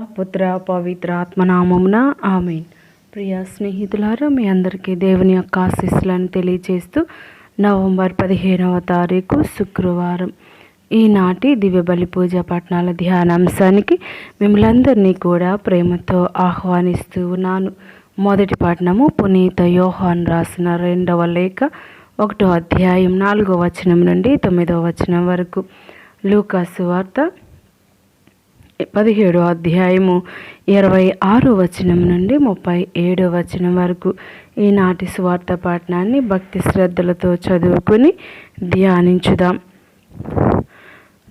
పుత్ర పవిత్ర ఆత్మనామమున ఆమెన్. ప్రియ స్నేహితులారా మీ అందరికీ దేవుని యొక్క ఆశీస్సులను తెలియజేస్తూ నవంబర్ పదిహేనవ తారీఖు శుక్రవారం. ఈనాటి దివ్య బలి పూజ పట్టణాల ధ్యానాంశానికి మిమ్మల్ందరినీ కూడా ప్రేమతో ఆహ్వానిస్తూ ఉన్నాను. మొదటి పట్టణము పునీత యోహాన్ రాసిన రెండవ లేఖ ఒకటో అధ్యాయం నాలుగో వచనం నుండి తొమ్మిదవ వచనం వరకు. లూకాసు వార్త పదిహేడో అధ్యాయము ఇరవై ఆరో వచనం నుండి ముప్పై ఏడో వచనం వరకు ఈనాటి స్వార్థ పాఠనాన్ని భక్తి శ్రద్ధలతో చదువుకుని ధ్యానించుదాం.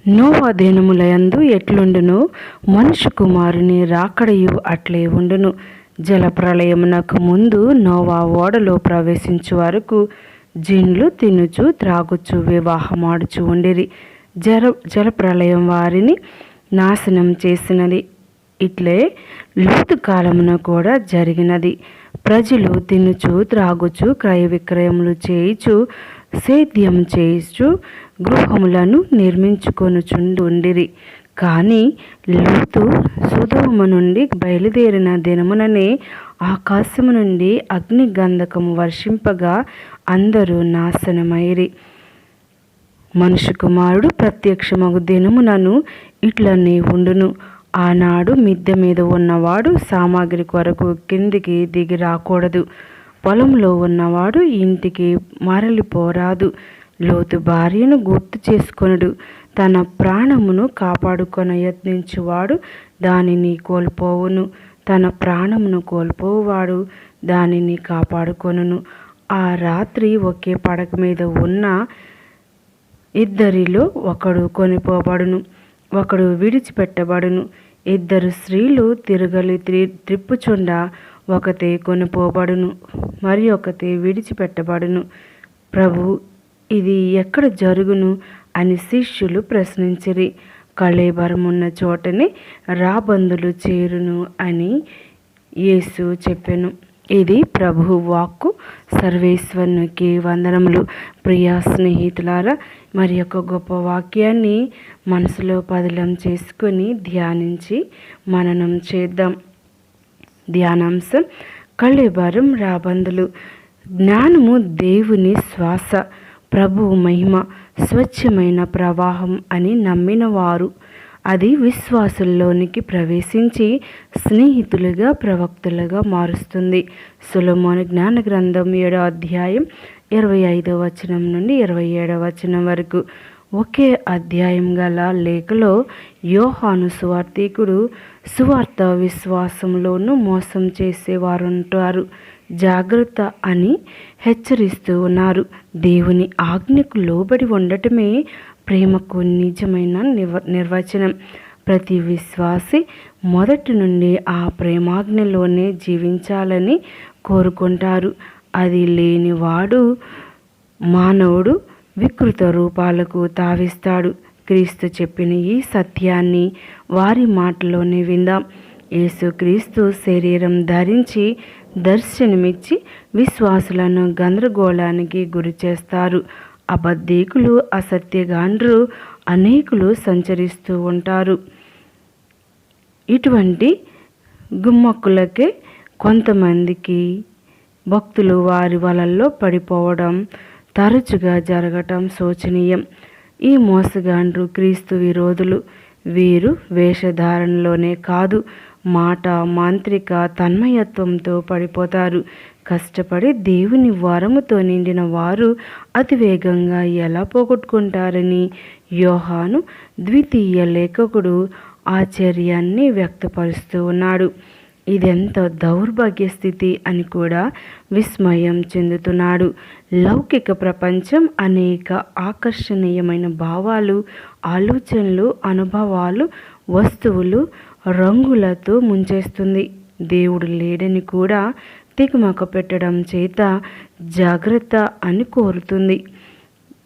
నోవా దినములయందు ఎట్లుండును? మనుషు కుమారుని రాకడయు అట్లే ఉండును. జలప్రళయమునకు ముందు నోవా ఓడలో ప్రవేశించు వరకు జిండ్లు తినుచు త్రాగుచు వివాహమాడుచు ఉండిరి. జల జలప్రళయం వారిని నాశనం చేసినది. ఇట్లే లూతు కాలమున కూడా జరిగినది. ప్రజలు తినుచు త్రాగుచు క్రయ విక్రయములు చేయిచు సేద్యం చేయిచు గృహములను నిర్మించుకొనుచుండిరి కానీ లూతు సుధోమ నుండి బయలుదేరిన దినముననే ఆకాశము నుండి అగ్ని గంధకము వర్షింపగా అందరూ నాశనమైరి. మనుషు కుమారుడు ప్రత్యక్షమగు దినమునను ఇట్లనే ఉండును ఆనాడు మిద్దె మీద ఉన్నవాడు సామాగ్రి కొరకు కిందికి దిగి రాకూడదు. పొలంలో ఉన్నవాడు ఇంటికి మరలిపోరాదు. లోతు భార్యను గుర్తు చేసుకొనుడు. తన ప్రాణమును కాపాడుకొన యత్నించువాడు దానిని కోల్పోవును. తన ప్రాణమును కోల్పోవాడు దానిని కాపాడుకొనును. ఆ రాత్రి ఒకే పడక మీద ఉన్న ఇద్దరిలో ఒకడు కొనిపోబడును ఒకడు విడిచిపెట్టబడును. ఇద్దరు స్త్రీలు తిరగలి త్రి త్రిప్పుచుండ ఒకతే కొనిపోబడును మరి ఒకతే విడిచిపెట్టబడును. ప్రభు ఇది ఎక్కడ జరుగును అని శిష్యులు ప్రశ్నించిరి. కళేబరమున్న చోటనే రాబందులు చేరును అని యేసు చెప్పెను. ఇది ప్రభు వాక్కు సర్వేశ్వరునికి వందనములు. ప్రియా స్నేహితులారా మరి యొక్క గొప్ప వాక్యాన్ని మనసులో పదిలం చేసుకొని ధ్యానించి మననం చేద్దాం. ధ్యానాంశం కళ్ళెబారం రాబందులు. జ్ఞానము దేవుని శ్వాస ప్రభువు మహిమ స్వచ్ఛమైన ప్రవాహం అని నమ్మిన వారు అది విశ్వాసుల్లోనికి ప్రవేశించి స్నేహితులుగా ప్రవక్తులుగా మారుస్తుంది. సులమోని జ్ఞాన గ్రంథం ఏడో అధ్యాయం ఇరవై ఐదో వచనం నుండి ఇరవై ఏడవ వచనం వరకు. ఒకే అధ్యాయం గల లేఖలో యోహాను సువార్థికుడు సువార్త విశ్వాసంలోనూ మోసం చేసేవారు ఉంటారు జాగ్రత్త అని హెచ్చరిస్తూ ఉన్నారు. దేవుని ఆజ్ఞకు లోబడి ఉండటమే ప్రేమకు నిజమైన నివ నిర్వచనం. ప్రతి విశ్వాసి మొదటి నుండి ఆ ప్రేమాజ్ఞలోనే జీవించాలని కోరుకుంటారు. అది లేనివాడు మానవుడు వికృత రూపాలకు తావిస్తాడు. క్రీస్తు చెప్పిన ఈ సత్యాన్ని వారి మాటలోనే విందాం. యేసుక్రీస్తు శరీరం ధరించి దర్శనమిచ్చి విశ్వాసులను గందరగోళానికి గురి చేస్తారు. అబద్ధీకులు అసత్యగాండ్రు అనేకులు సంచరిస్తూ ఉంటారు. ఇటువంటి గుమ్మక్కులకే కొంతమందికి భక్తులు వారి వలల్లో పడిపోవడం తరచుగా జరగటం శోచనీయం. ఈ మోసగాండ్రు క్రీస్తు విరోధులు వీరు వేషధారణలోనే కాదు మాట మాంత్రిక తన్మయత్వంతో పడిపోతారు. కష్టపడి దేవుని వరముతో నిండిన వారు అతివేగంగా ఎలా పోగొట్టుకుంటారని యోహాను ద్వితీయ లేఖకుడు ఆశ్చర్యాన్ని వ్యక్తపరుస్తూ ఉన్నాడు. ఇదెంత దౌర్భాగ్య స్థితి అని కూడా విస్మయం చెందుతున్నాడు. లౌకిక ప్రపంచం అనేక ఆకర్షణీయమైన భావాలు ఆలోచనలు అనుభవాలు వస్తువులు రంగులతో ముంచేస్తుంది. దేవుడు లేడని కూడా తికమక పెట్టడం చేత జాగ్రత్త అని కోరుతుంది.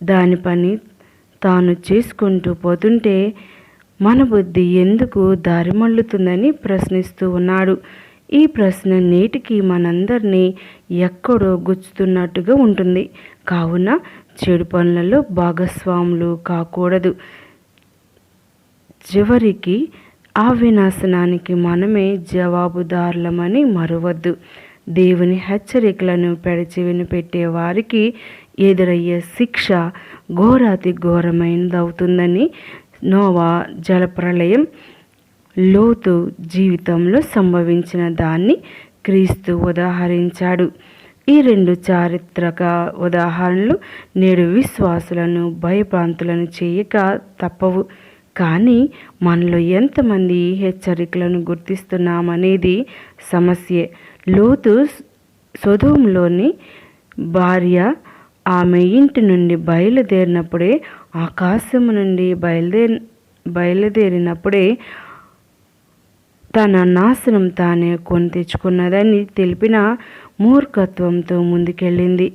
దాని పని తాను చేసుకుంటూ పోతుంటే మన బుద్ధి ఎందుకు దారిమళ్ళుతుందని ప్రశ్నిస్తూ ఉన్నాడు. ఈ ప్రశ్న నేటికి మనందరినీ ఎక్కడో గుచ్చుతున్నట్టుగా ఉంటుంది. కావున చెడు పనులలో భాగస్వాములు కాకూడదు. చివరికి ఆ వినాశనానికి మనమే జవాబుదారులమని మరవద్దు. దేవుని హెచ్చరికలను పెడచి వినిపెట్టే వారికి ఎదురయ్యే శిక్ష ఘోరాతి ఘోరమైనదవుతుందని నోవా జలప్రలయం లోతు జీవితంలో సంభవించిన దాన్ని క్రీస్తు ఉదాహరించాడు. ఈ రెండు చారిత్రక ఉదాహరణలు నేడు విశ్వాసులను భయప్రాంతులను చేయక తప్పవు. కానీ మనలో ఎంతమంది హెచ్చరికలను గుర్తిస్తున్నామనేది సమస్యే. లోతు సొదోంలోని భార్య ఆమె ఇంటి నుండి బయలుదేరినప్పుడే ఆకాశము నుండి బయలుదేరి బయలుదేరినప్పుడే తన నాశనం తానే కొని తెచ్చుకున్నదని తెలిపిన మూర్ఖత్వంతో ముందుకెళ్ళింది.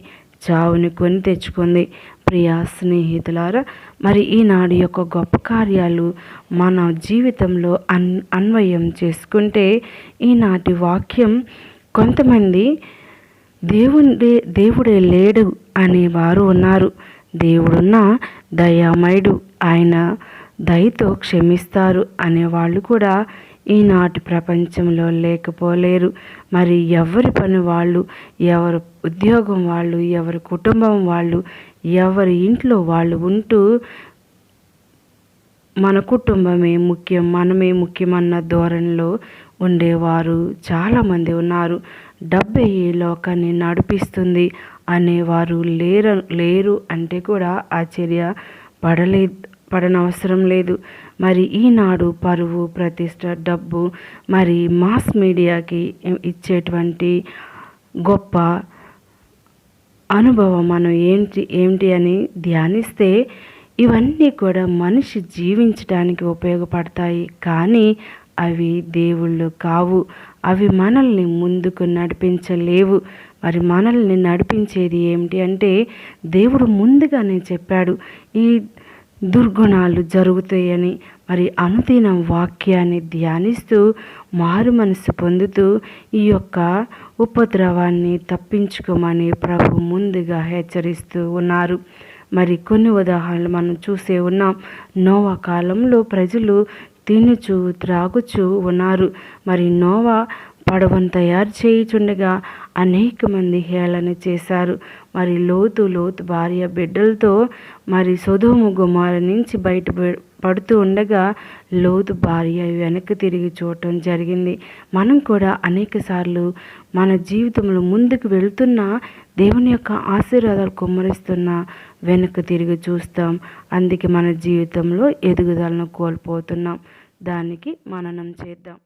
చావుని కొని తెచ్చుకుంది. ప్రియా స్నేహితులారా మరి ఈనాడు యొక్క గొప్ప కార్యాలు మన జీవితంలో అన్ అన్వయం చేసుకుంటే ఈనాటి వాక్యం కొంతమంది దేవుడే దేవుడే లేడు అనేవారు ఉన్నారు. దేవుడున్న దయామయుడు ఆయన దయతో క్షమిస్తారు అనేవాళ్ళు కూడా ఈనాటి ప్రపంచంలో లేకపోలేరు. మరి ఎవరి పని వాళ్ళు ఎవరి ఉద్యోగం వాళ్ళు ఎవరి కుటుంబం వాళ్ళు ఎవరి ఇంట్లో వాళ్ళు ఉంటూ మన కుటుంబమే ముఖ్యం మనమే ముఖ్యమన్న ధోరణిలో ఉండేవారు. చాలామంది ఉన్నారు. డబ్బే ఈ లోకాన్ని నడిపిస్తుంది అనేవారు లేరు లేరు అంటే కూడా ఆశ్చర్య పడలే పడనవసరం లేదు. మరి ఈనాడు పరువు ప్రతిష్ట డబ్బు మరి మాస్ మీడియాకి ఇచ్చేటువంటి గొప్ప అనుభవం మనం ఏంటి ఏంటి అని ధ్యానిస్తే ఇవన్నీ కూడా మనిషి జీవించడానికి ఉపయోగపడతాయి. కానీ అవి దేవుళ్ళు కావు. అవి మనల్ని ముందుకు నడిపించలేవు. మరి మనల్ని నడిపించేది ఏమిటి అంటే దేవుడు ముందుగానే చెప్పాడు ఈ దుర్గుణాలు జరుగుతాయని. మరి అనుదిన వాక్యాన్ని ధ్యానిస్తూ మారు మనసు పొందుతూ ఈ యొక్క ఉపద్రవాన్ని తప్పించుకోమని ప్రభు ముందుగా హెచ్చరిస్తూ ఉన్నారు. మరి కొన్ని ఉదాహరణలు మనం చూసే ఉన్నాం. నోవా కాలంలో ప్రజలు తినుచు త్రాగుచు ఉన్నారు. మరి నోవా పడవను తయారు చేయుచుండగా అనేక మంది హేళన చేశారు. మరి లోతు లోతు భార్య బిడ్డలతో మరి సొదుము గుమార నుంచి బయట పడుతూ ఉండగా లోతు భార్య వెనక్కి తిరిగి చూడటం జరిగింది. మనం కూడా అనేక సార్లు మన జీవితంలో ముందుకు వెళ్తున్న దేవుని యొక్క ఆశీర్వాదాలు కుమ్మరిస్తున్న వెనక్కి తిరిగి చూస్తాం. అందుకే మన జీవితంలో ఎదుగుదలను కోల్పోతున్నాం. దానికి మననం చేద్దాం.